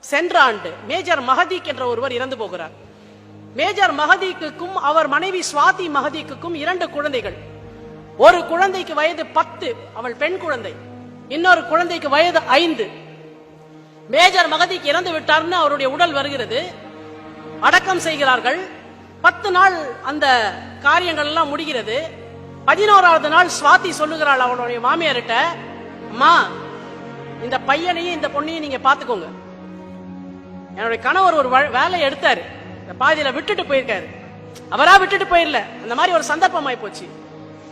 சென்ற ஆண்டு மேஜர் மஹதீக் என்ற ஒருவர் இறந்து போகிறார். மேஜர் மஹதீக்குக்கும் அவர் மனைவி சுவாதி மஹதீக்குக்கும் இரண்டு குழந்தைகள். ஒரு குழந்தைக்கு வயது பத்து அவள் பெண் குழந்தை. இன்னொரு குழந்தைக்கு வயது ஐந்து. மேஜர் மகதிக்கு இறந்து விட்டார்னு அவருடைய உடல் வருகிறது. அடக்கம் செய்கிறார்கள். பத்து நாள் அந்த காரியங்கள் எல்லாம் முடிகிறது. பதினோராவது நாள் சுவாதி சொல்லுகிறாள் அவளுடைய மாமியார்கிட்ட அம்மா இந்த பையனையும் இந்த பொண்ணையும் நீங்க பாத்துக்கோங்க என்னுடைய கணவர் ஒரு வேலையை எடுத்தாரு. இந்த பாதியில விட்டுட்டு போயிருக்காரு. அவரா விட்டுட்டு போயிடல. அந்த மாதிரி ஒரு சந்தர்ப்பம் ஆயி போச்சு.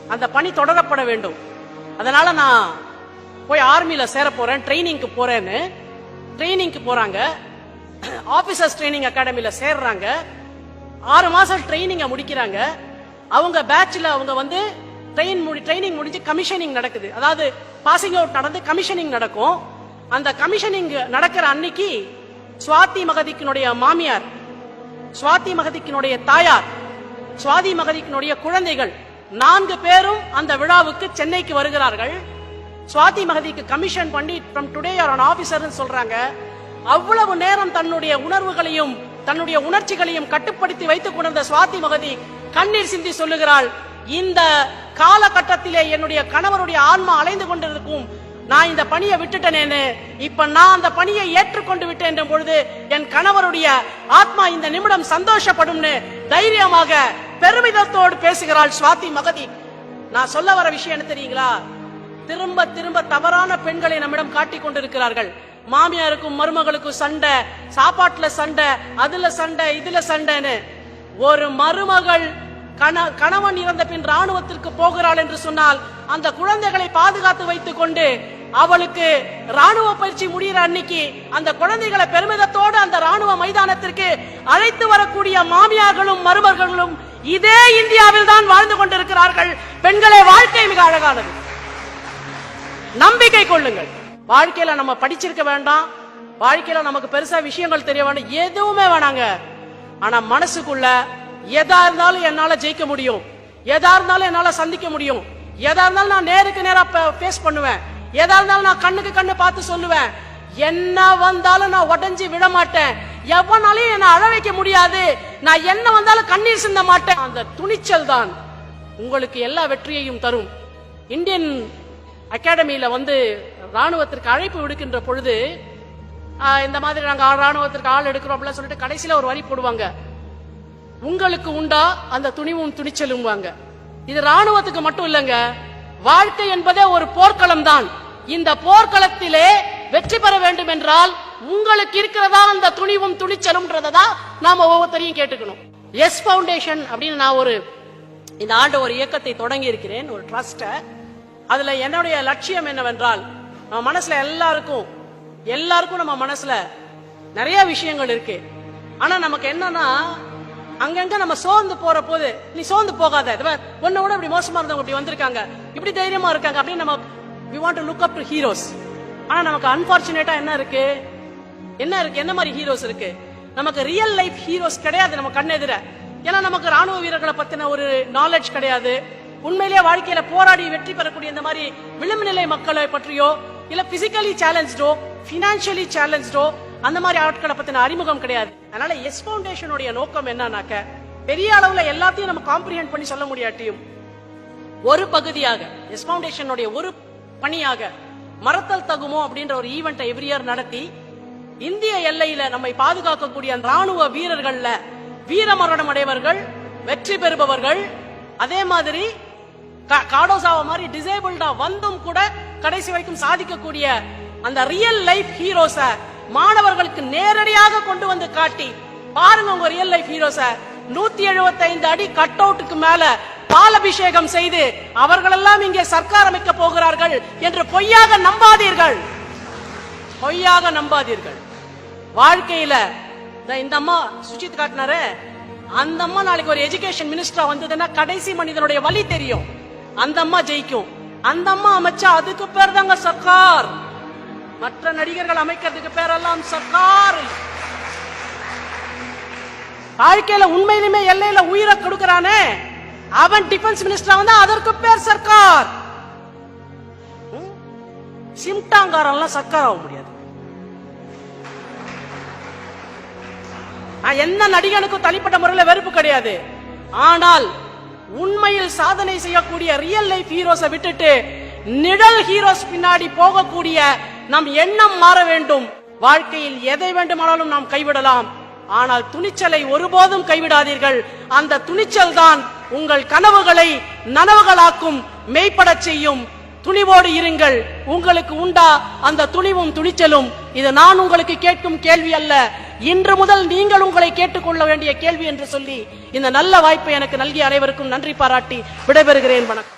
அந்த பணி தொடரப்பட வேண்டும். அதனால நான் போய் ஆர்மியில சேர போறேன். ட்ரைனிங்க்கு போறேன்னு. ட்ரைனிங்க்கு போறாங்க. ஆபீசர்ஸ் ட்ரைனிங் அகாடமியில சேர்றாங்க. ஆறு மாசம் ட்ரைனிங்க முடிக்கிறாங்க. அவங்க பேட்ச்ல அவங்க வந்து ட்ரெயின் முடி ட்ரைனிங் முடிஞ்சு கமிஷனிங் நடக்குது. அதாவது பாசிங் அவுட் நடந்து கமிஷனிங் நடக்கும். அந்த கமிஷனிங் நடக்கிற அன்னைக்கு சுவாதி மகதிக்கினுடைய மாமியார் சுவாதி மகதிக்கினுடைய தாயார் சுவாதி மகதிக்கினுடைய குழந்தைகள் நான்கு பேரும் அந்த விழாவுக்கு சென்னைக்கு வருகிறார்கள். சுவாதி மகதிக்கு கமிஷன் பண்ணி from today are on officer சொல்றாங்க. அவ்வளவு நேரம் தன்னுடைய உணர்வுகளையும் தன்னுடைய உணர்ச்சிகளையும் கட்டுப்படுத்தி வைத்துக் கொண்டிருந்த சுவாதி மகதி கண்ணீர் சிந்தி சொல்லுகிறாள். இந்த காலகட்டத்திலே என்னுடைய கணவருடைய ஆன்மா அலைந்து கொண்டிருக்கும் நான் இந்த பணியை விட்டுட்டேனேன்னு இப்ப நான் அந்த பணியை ஏற்றுக்கொண்டு விட்டேன் பொழுது என் கணவருடைய ஆத்மா இந்த நிமிடம் சந்தோஷப்படும்னு தைரியமாக பெருமிதத்தோடு பேசுகிறாள் சுவாதி மகதி. நான் சொல்ல வர விஷயம் என்ன தெரியுங்களா? திரும்ப திரும்ப தவறான பெண்களை நம்மிடம் காட்டிக் கொண்டிருக்கிறார்கள். மாமியாருக்கும் மருமகளுக்கும் சண்டை சாப்பாட்டுல சண்டை அதுல சண்டை இதுல சண்டைன்னு. ஒரு மருமகள் கண- கணவன் இறந்த பின் ராணுவத்திற்கு போகிறாள் என்று சொன்னால் அந்த குழந்தைகளை பாதுகாத்து வைத்துக் கொண்டு அவளுக்கு ராணுவ பயிற்சி முடிகிற அன்னைக்கு அந்த குழந்தைகளை பெருமிதத்தோடு அந்த ராணுவ மைதானத்திற்கு அழைத்து வரக்கூடிய மாமியார்களும் மருமர்களும் இதே இந்தியாவில் தான் வாழ்ந்து கொண்டிருக்கிறார்கள். பெண்களே வாழ்க்கை மிக அழகானது. நம்பிக்கை கொள்ளுங்கள். வாழ்க்கையில நம்ம படிச்சிருக்க வேண்டாம். வாழ்க்கையில நமக்கு பெருசா விஷயங்கள் தெரிய வேண்டாம். எதுவுமே வேணாங்க. ஆனா மனசுக்குள்ள எதா இருந்தாலும் என்னால ஜெயிக்க முடியும். எதா இருந்தாலும் என்னால சந்திக்க முடியும். எதா இருந்தாலும் நான் நேருக்கு நேரா ஃபேஸ் பண்ணுவேன். எதா இருந்தாலும் நான் கண்ணுக்கு கண்ணு பார்த்து சொல்லுவேன். என்ன வந்தாலும் நான் உடஞ்சி விட மாட்டேன். எவனாலையும் என்ன அழ வைக்க முடியாது. நான் என்ன வந்தாலும் கண்ணீர் சிந்த மாட்டேன். அந்த துணிச்சல் தான் உங்களுக்கு எல்லா வெற்றியையும் தரும். இந்தியன் அகாடமியில வந்து ராணுவத்திற்கு அழைப்பு விடுக்கின்ற பொழுது இந்த மாதிரி நாங்க ராணுவத்திற்கு ஆள் எடுக்கிறோம் அப்படிலாம் சொல்லிட்டு கடைசியில ஒரு வரி போடுவாங்க. உங்களுக்கு உண்டா அந்த துணிவும் துணிச்சலும் வாங்க. இது ராணுவத்துக்கு மட்டும் இல்லைங்க. வாழ்க்கை என்பதே ஒரு போர்க்களம் தான் இந்த போர்க்களத்திலே வெற்றி பெற வேண்டும் என்றால் உங்களுக்கு இருக்கிறதா அந்த துணிவும் துணிச்சலும்ன்றதை நாம ஒவ்வொருத்தரையும் கேட்டுக்கணும். எஸ் ஃபவுண்டேஷன் அப்படின்னு நான் ஒரு இந்த ஆண்டு ஒரு இயக்கத்தை தொடங்கி இருக்கிறேன் ஒரு ட்ரஸ்ட அதுல என்னுடைய லட்சியம் என்னவென்றால் நம்ம மனசுல எல்லாருக்கும் எல்லாருக்கும் நம்ம மனசுல நிறைய விஷயங்கள் இருக்கு. ஆனா நமக்கு என்னன்னா அங்கங்க நம்ம சோர்ந்து போற போது நீ சோர்ந்து போகாத. இது உன்னை விட இப்படி மோசமா இருந்தவங்க இப்படி வந்திருக்காங்க. இப்படி தைரியமா இருக்காங்க. அப்படின்னு நம்ம we want to look up to heroes ஆனா நமக்கு அன்பார்ச்சுனேட்டா என்ன இருக்கு? என்ன இருக்கு? என்ன மாதிரி ஹீரோஸ் இருக்கு? நமக்கு ரியல் லைஃப் ஹீரோஸ் கிடையாது நம்ம கண்ணெதிர. ஏன்னா நமக்கு ராணுவ வீரர்களை பத்தின ஒரு நாலேஜ் கிடையாது. உண்மையிலேயே வாழ்க்கையில போராடி வெற்றி பெறக்கூடிய இந்த மாதிரி விளிம்பு நிலை மக்களை பற்றியோ இல்ல பிசிக்கலி சேலஞ்சோ பினான்சியலி சேலஞ்சோ அந்த மாதிரி ஆட்களை பத்தின அறிமுகம் கிடையாது. அதனால எஸ் ஃபவுண்டேஷனுடைய நோக்கம் என்னன்னாக்க பெரிய அளவுல எல்லாத்தையும் நம்ம காம்ப்ரிஹெண்ட் பண்ணி சொல்ல முடியாட்டியும் ஒரு பகுதியாக எஸ் ஃபவுண்டேஷனுடைய ஒரு பணியாக மறத்தல் தகுமோ அப்படின்ற ஒரு ஈவெண்ட்டை எவ்ரி இயர் நடத்தி இந்திய எல்லையில நம்மை பாதுகாக்கக்கூடிய ராணுவ வீரர்கள்ல வீரமரணம் அடைவர்கள் வெற்றி பெறுபவர்கள் அதே மாதிரி கா- காடோசாவ மாதிரி டிசேபிள்டா வந்தும் கூட கடைசி வரைக்கும் சாதிக்கக்கூடிய அந்த ரியல் லைஃப் ஹீரோஸை மாணவர்களுக்கு நேரடியாக கொண்டு வந்து காட்டி பாருங்க உங்க ரியல் லைஃப் ஹீரோஸ நூத்தி எழுபத்தைந்து அடி கட் அவுட்டுக்கு மேல பாலபிஷேகம் செய்து அவர்களெல்லாம் இங்கே சர்க்கார் அமைக்க போகிறார்கள் என்று பொய்யாக நம்பாதீர்கள். பொய்யாக நம்பாதீர்கள். வாழ்க்கையில இந்த இந்த அம்மா சுஜித் காட்டினாரு அந்த அம்மா நாளைக்கு ஒரு எஜுகேஷன் மினிஸ்டரா வந்ததுன்னா கடைசி மனிதனுடைய வழி தெரியும். அந்த அம்மா ஜெயிக்கும். அந்த அம்மா அமைச்சா அதுக்கு பேர் தாங்க சர்க்கார். மற்ற நடிகர்கள் அமைக்கிறதுக்கு பேரெல்லாம் சர்க்கார். வாழ்க்கையில உண்மையிலுமே எல்லையில உயிரை கொடுக்கறானே. அவன் டிஃபென்ஸ் மினிஸ்டரா வந்தா அதற்கு பேர் சர்க்கார். சிம்டாங்காரெல்லாம் சர்க்கார் ஆக முடியாது. என்ன எந்த நடிகனுக்கும் தனிப்பட்ட முறையில் வெறுப்பு கிடையாது. ஆனால் உண்மையில் சாதனை செய்யக்கூடிய ரியல் லைஃப் ஹீரோஸை விட்டுட்டு நிழல் ஹீரோஸ் பின்னாடி போகக்கூடிய நம் எண்ணம் மாற வேண்டும். வாழ்க்கையில் எதை வேண்டுமானாலும் நாம் கைவிடலாம். ஆனால் துணிச்சலை ஒருபோதும் கைவிடாதீர்கள். அந்த துணிச்சல் தான் உங்கள் கனவுகளை நனவுகளாக்கும் மெய்ப்படச் செய்யும். துணிவோடு இருங்கள். உங்களுக்கு உண்டா அந்த துணிவும் துணிச்சலும்? இது நான் உங்களுக்கு கேட்கும் கேள்வி அல்ல. இன்று முதல் நீங்கள் உங்களை கேட்டுக்கொள்ள வேண்டிய கேள்வி என்று சொல்லி இந்த நல்ல வாய்ப்பை எனக்கு நல்கிய அனைவருக்கும் நன்றி பாராட்டி விடைபெறுகிறேன். வணக்கம்.